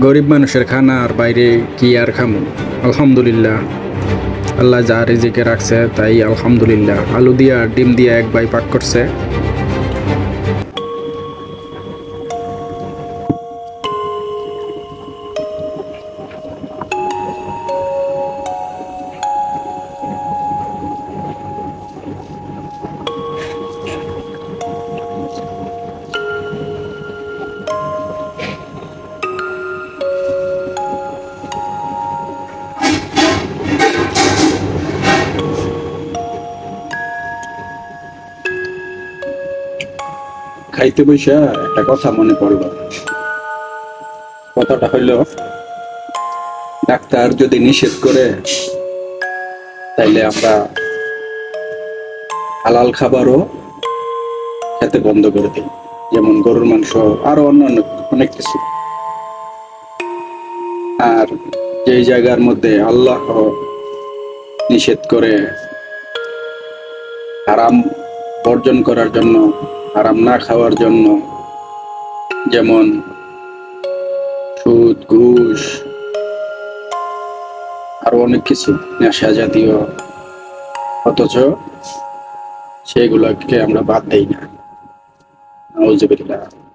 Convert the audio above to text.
গরিব মানুষের খানা আর বাইরে কি আর খামু? আলহামদুলিল্লাহ। আল্লাহ যা রিজিকে রাখছে তাই আলহামদুলিল্লাহ। আলু দিয়া ডিম দিয়া এক বাই পাক করছে। খাইতে বৈশা একটা কথা মনে পড়ল। কথাটা হইল, ডাক্তার যদি নিষেধ করে, তাইলে আমরা হালাল খাবারও খেতে বন্ধ করে দিই, যেমন গরুর মাংস, আরও অন্যান্য অনেক কিছু। আর যেই জায়গার মধ্যে আল্লাহ নিষেধ করে আরাম বর্জন করার জন্য আরাম না খাওয়ার জন্য। যেমন সুদ, ঘুষ, আরও অনেক কিছু, নেশা জাতীয়। অথচ সেগুলোকে আমরা বাদ দেই না। নাউজুবিল্লাহ।